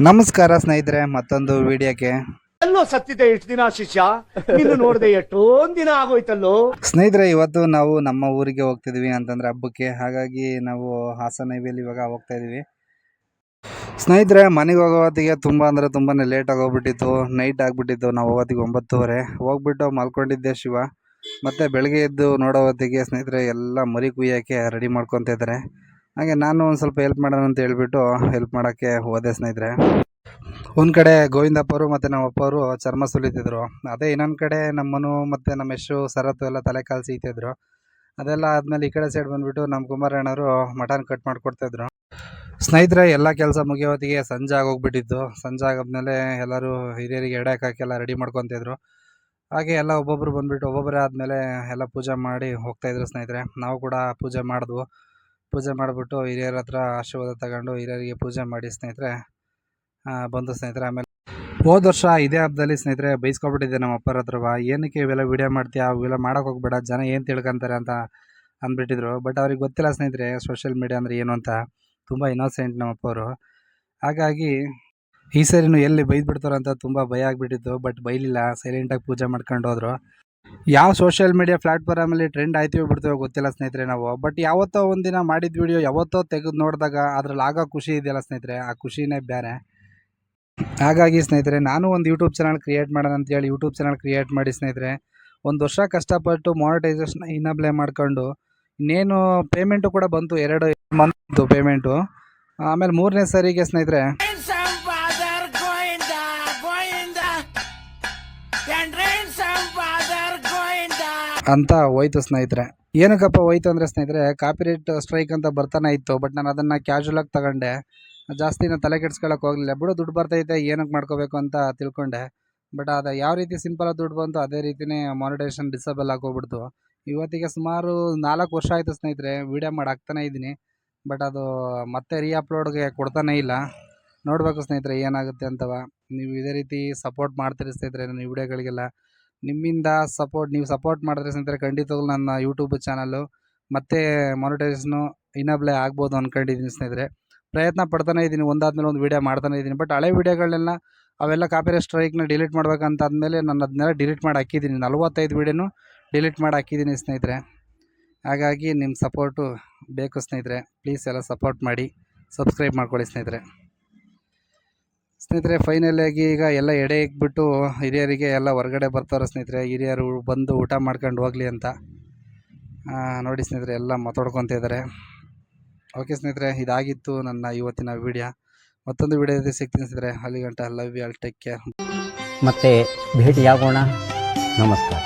ನಮಸ್ಕಾರ ಸ್ನೇಹಿತರೆ ಮತ್ತೊಂದು ವಿಡಿಯೋಕ್ಕೆ. ಎಲ್ಲೋ ಸತ್ತಿದೆ ಎಷ್ಟು ದಿನ ಶಿಷ್ಯ? ನಿನ್ನ ನೋಡದೆ ಎಷ್ಟೊಂದ್ ದಿನ ಆಗೋಯ್ತಲ್ಲೋ? ಸ್ನೇಹಿತರೆ ಇವತ್ತು ನಾವು ನಮ್ಮ ಊರಿಗೆ ಹೋಗ್ತಿದ್ವಿ ಅಂತಂದ್ರೆ ಹಬ್ಬಕ್ಕೆ. ಹಾಗಾಗಿ ನಾವು ಹಾಸನ ಹೈವೇಲಿ ಇವಾಗ ಹೋಗ್ತಾ ಇದೀವಿ. ಸ್ನೇಹಿತರೆ ಮನೆಗೆ ಹೋಗೋತ್ತಿಗೆ ತುಂಬ ಅಂದರೆ ತುಂಬಾ ಲೇಟ್ ಆಗೋಗ್ಬಿಟ್ಟಿತ್ತು ನೈಟ್ ಆಗಿಬಿಟ್ಟಿತ್ತು. ನಾವು ಹೋಗೋತ್ತಿಗೆ ಒಂಬತ್ತುವರೆ. ಹೋಗ್ಬಿಟ್ಟು ಮಲ್ಕೊಂಡಿದ್ದೆ ಶಿವ. ಮತ್ತು ಬೆಳಗ್ಗೆ ಎದ್ದು ನೋಡೋ ಹೊತ್ತಿಗೆ ಸ್ನೇಹಿತರೆ ಎಲ್ಲ ಮರಿ ಕುಯ್ಯೋಕ್ಕೆ ರೆಡಿ ಮಾಡ್ಕೊತಾ ಇದ್ದಾರೆ. ಹಾಗೆ ನಾನು ಒಂದು ಸ್ವಲ್ಪ ಹೆಲ್ಪ್ ಮಾಡೋಣ ಅಂತ ಹೇಳ್ಬಿಟ್ಟು ಹೆಲ್ಪ್ ಮಾಡೋಕ್ಕೆ ಹೋದೆ ಸ್ನೇಹಿತರೆ. ಒಂದು ಕಡೆ ಗೋವಿಂದಪ್ಪರು ಮತ್ತು ನಮ್ಮ ಅಪ್ಪವರು ಚರ್ಮ ಸುಲಿತಿದ್ರು. ಅದೇ ಇನ್ನೊಂದು ಕಡೆ ನಮ್ಮನು ಮತ್ತು ನಮ್ಮ ಯಶು ಸರತ್ತು ಎಲ್ಲ ತಲೆ ಕಾಲು ಸೀತಿದ್ರು. ಅದೆಲ್ಲ ಆದಮೇಲೆ ಈ ಕಡೆ ಸೈಡ್ ಬಂದುಬಿಟ್ಟು ನಮ್ಮ ಕುಮಾರಣ್ಣವರು ಮಟನ್ ಕಟ್ ಮಾಡಿಕೊಡ್ತಾಯಿದ್ರು ಸ್ನೇಹಿತರೆ, ಎಲ್ಲ ಕೆಲಸ ಮುಗಿಯೋ ಹೊತ್ತಿಗೆ ಸಂಜೆ ಆಗೋಗ್ಬಿಟ್ಟಿತ್ತು. ಸಂಜೆ ಆಗೋದ್ಮೇಲೆ ಎಲ್ಲರೂ ಹಿರಿಯರಿಗೆ ಎಡೆ ಎಲ್ಲ ರೆಡಿ ಮಾಡ್ಕೊತಿದ್ರು ಹಾಗೆ ಎಲ್ಲ ಒಬ್ಬೊಬ್ರು ಬಂದುಬಿಟ್ಟು ಒಬ್ಬೊಬ್ಬರೇ ಆದಮೇಲೆ ಎಲ್ಲ ಪೂಜೆ ಮಾಡಿ ಹೋಗ್ತಾಯಿದ್ರು ಸ್ನೇಹಿತರೆ. ನಾವು ಕೂಡ ಪೂಜೆ ಮಾಡಿದ್ವು. ಪೂಜೆ ಮಾಡಿಬಿಟ್ಟು ಹಿರಿಯರ ಹತ್ರ ಆಶೀರ್ವಾದ ತಗೊಂಡು ಹಿರಿಯರಿಗೆ ಪೂಜೆ ಮಾಡಿ ಸ್ನೇಹಿತರೆ ಬಂದು ಸ್ನೇಹಿತರೆ, ಆಮೇಲೆ ಹೋದ ವರ್ಷ ಇದೇ ಹಬ್ಬದಲ್ಲಿ ಸ್ನೇಹಿತರೆ ಬೈಸ್ಕೊಬಿಟ್ಟಿದ್ದೆ ನಮ್ಮ ಅಪ್ಪರ ಹತ್ರವ ಏನಕ್ಕೆ ಇವೆಲ್ಲ ವೀಡಿಯೋ ಮಾಡ್ತೀಯಾ ಅವೆಲ್ಲ ಮಾಡೋಕೆ ಹೋಗ್ಬೇಡ, ಜನ ಏನು ತಿಳ್ಕೊಂತಾರೆ ಅಂತ ಅಂದ್ಬಿಟ್ಟಿದ್ರು. ಬಟ್ ಅವ್ರಿಗೆ ಗೊತ್ತಿಲ್ಲ ಸ್ನೇಹಿತರೆ ಸೋಷಿಯಲ್ ಮೀಡಿಯಾ ಅಂದರೆ ಏನು ಅಂತ, ತುಂಬ ಇನ್ನೋಸೆಂಟ್ ನಮ್ಮ ಅಪ್ಪವರು. ಹಾಗಾಗಿ ಈ ಸರಿನೂ ಎಲ್ಲಿ ಬೈದ್ಬಿಡ್ತಾರೋ ಅಂತ ತುಂಬ ಭಯ ಆಗಿಬಿಟ್ಟಿತ್ತು ಬಟ್ ಬೈಲಿಲ್ಲ ಸೈಲೆಂಟಾಗಿ ಪೂಜೆ ಮಾಡ್ಕೊಂಡು ಹೋದ್ರು. ಯಾವ ಸೋಷಿಯಲ್ ಮೀಡಿಯಾ ಪ್ಲಾಟ್ಫಾರ್ಮಲ್ಲಿ ಟ್ರೆಂಡ್ ಆಯ್ತೀವೋ ಬಿಡ್ತೀವೋ ಗೊತ್ತಿಲ್ಲ ಸ್ನೇಹಿತರೆ ನಾವು. ಬಟ್ ಯಾವತ್ತೋ ಒಂದಿನ ಮಾಡಿದ ವಿಡಿಯೋ ಯಾವತ್ತೋ ತೆಗೆದು ನೋಡಿದಾಗ ಅದ್ರಲ್ಲಿ ಆಗೋ ಖುಷಿ ಇದೆಯಲ್ಲ ಸ್ನೇಹಿತರೆ? ಆ ಖುಷಿನೇ ಬೇರೆ. ಹಾಗಾಗಿ ಸ್ನೇಹಿತರೆ, ನಾನು ಒಂದು ಯೂಟ್ಯೂಬ್ ಚಾನಲ್ ಕ್ರಿಯೇಟ್ ಮಾಡೋಣ ಅಂತೇಳಿ ಯೂಟ್ಯೂಬ್ ಚಾನಲ್ ಕ್ರಿಯೇಟ್ ಮಾಡಿ ಸ್ನೇಹಿತರೆ, ಒಂದು ವರ್ಷ ಕಷ್ಟಪಟ್ಟು ಮಾನಿಟೈಸೇಷನ್ ಇನ್ನಬ್ಲೇ ಮಾಡ್ಕೊಂಡು, ಇನ್ನೇನು ಪೇಮೆಂಟು ಕೂಡ ಬಂತು, ಎರಡು ಮಂತ್ ಪೇಮೆಂಟು ಆಮೇಲೆ ಮೂರನೇ ಸರಿಗೆ ಸ್ನೇಹಿತರೆ ಅಂತ ಹೋಯ್ತು ಸ್ನೇಹಿತರೆ. ಏನಕ್ಕಪ್ಪ ಹೋಯ್ತು ಅಂದರೆ ಸ್ನೇಹಿತರೆ ಕಾಪಿರೇಟ್ ಸ್ಟ್ರೈಕ್ ಅಂತ ಬರ್ತಾನೆ ಇತ್ತು ಬಟ್ ನಾನು ಅದನ್ನು ಕ್ಯಾಶುವಲಾಗಿ ತಗೊಂಡೆ. ಜಾಸ್ತಿ ನಾನು ತಲೆ ಕೆಡ್ಸ್ಕೊಳಕ್ಕೆ ಹೋಗಲಿಲ್ಲ. ಬಿಡು, ದುಡ್ಡು ಬರ್ತೈತೆ ಏನಕ್ಕೆ ಮಾಡ್ಕೋಬೇಕು ಅಂತ ತಿಳ್ಕೊಂಡೆ. ಬಟ್ ಅದು ಯಾವ ರೀತಿ ಸಿಂಪಲ್ ದುಡ್ಡು ಬಂತು, ಅದೇ ರೀತಿಯೇ ಮಾನಿಟೇಷನ್ ಡಿಸೇಬಲ್ ಆಗೋಗ್ಬಿಡ್ತು ಇವತ್ತಿಗೆ ಸುಮಾರು ನಾಲ್ಕು ವರ್ಷ ಆಯಿತು ಸ್ನೇಹಿತರೆ ವೀಡಿಯೋ ಮಾಡಿ ಹಾಕ್ತಾನೆ ಇದ್ದೀನಿ. ಬಟ್ ಅದು ಮತ್ತೆ ರೀ ಅಪ್ಲೋಡ್ಗೆ ಕೊಡ್ತಾನೆ ಇಲ್ಲ. ನೋಡಬೇಕು ಸ್ನೇಹಿತರೆ, ಏನಾಗುತ್ತೆ ಅಂತವ. ನೀವು ಇದೇ ರೀತಿ ಸಪೋರ್ಟ್ ಮಾಡ್ತೀರಿ ಸ್ನೇಹಿತರೆ, ನನ್ನ ವಿಡಿಯೋಗಳಿಗೆಲ್ಲ ನಿಮ್ಮಿಂದ ಸಪೋರ್ಟ್ ನೀವು ಸಪೋರ್ಟ್ ಮಾಡಿದ್ರೆ ಸ್ನೇಹಿತರೆ ಖಂಡಿತವಾಗ್ಲೂ ನನ್ನ ಯೂಟ್ಯೂಬ್ ಚಾನಲ್ಲು ಮತ್ತೆ ಮಾನಿಟೈಸೇಷನು ಇನ್ನಬ್ಲೇ ಆಗ್ಬೋದು ಅಂದ್ಕೊಂಡಿದ್ದೀನಿ ಸ್ನೇಹಿತರೆ. ಪ್ರಯತ್ನ ಪಡ್ತಾನೆ ಇದ್ದೀನಿ, ಒಂದಾದ್ಮೇಲೆ ಒಂದು ವೀಡಿಯೋ ಮಾಡ್ತಾನೆ ಇದ್ದೀನಿ. ಬಟ್ ಹಳೆ ವೀಡಿಯೋಗಳನ್ನೆಲ್ಲ ಅವೆಲ್ಲ ಕಾಪಿರೈಟ್ ಸ್ಟ್ರೈಕ್ನ ಡಿಲೀಟ್ ಮಾಡ್ಬೇಕಂತ ಆದಮೇಲೆ ನಾನು ಅದನ್ನೆಲ್ಲ ಡಿಲೀಟ್ ಮಾಡಿ ಹಾಕಿದ್ದೀನಿ. ನಲ್ವತ್ತೈದು ವೀಡಿಯೋನು ಡಿಲೀಟ್ ಮಾಡಿ ಹಾಕಿದ್ದೀನಿ ಸ್ನೇಹಿತರೆ. ಹಾಗಾಗಿ ನಿಮ್ಮ ಸಪೋರ್ಟು ಬೇಕು ಸ್ನೇಹಿತರೆ. ಪ್ಲೀಸ್ ಎಲ್ಲ ಸಪೋರ್ಟ್ ಮಾಡಿ ಸಬ್ಸ್ಕ್ರೈಬ್ ಮಾಡ್ಕೊಳ್ಳಿ ಸ್ನೇಹಿತರೆ. ಸ್ನೇಹಿತರೆ ಫೈನಲ್ ಆಗಿ ಈಗ ಎಲ್ಲ ಎಡೆ ಇಕ್ಬಿಟ್ಟು ಹಿರಿಯರಿಗೆ ಎಲ್ಲ ಹೊರಗಡೆ ಬರ್ತಾರೆ ಸ್ನೇಹಿತರೆ, ಹಿರಿಯರು ಬಂದು ಊಟ ಮಾಡ್ಕೊಂಡು ಹೋಗಲಿ ಅಂತ. ನೋಡಿ ಸ್ನೇಹಿತರೆ, ಎಲ್ಲ ಮಾತಾಡ್ಕೊತಿದ್ದಾರೆ ಓಕೆ ಸ್ನೇಹಿತರೆ, ಇದಾಗಿತ್ತು ನನ್ನ ಇವತ್ತಿನ ವಿಡಿಯೋ ಮತ್ತೊಂದು ವಿಡಿಯೋದಲ್ಲಿ ಸಿಗ್ತೀನಿ ಸ್ನೇಹಿತರೆ. ಅಲ್ಲಿ ಗಂಟ love you all take care ಮತ್ತೆ ಭೇಟಿಯಾಗೋಣ. ನಮಸ್ಕಾರ.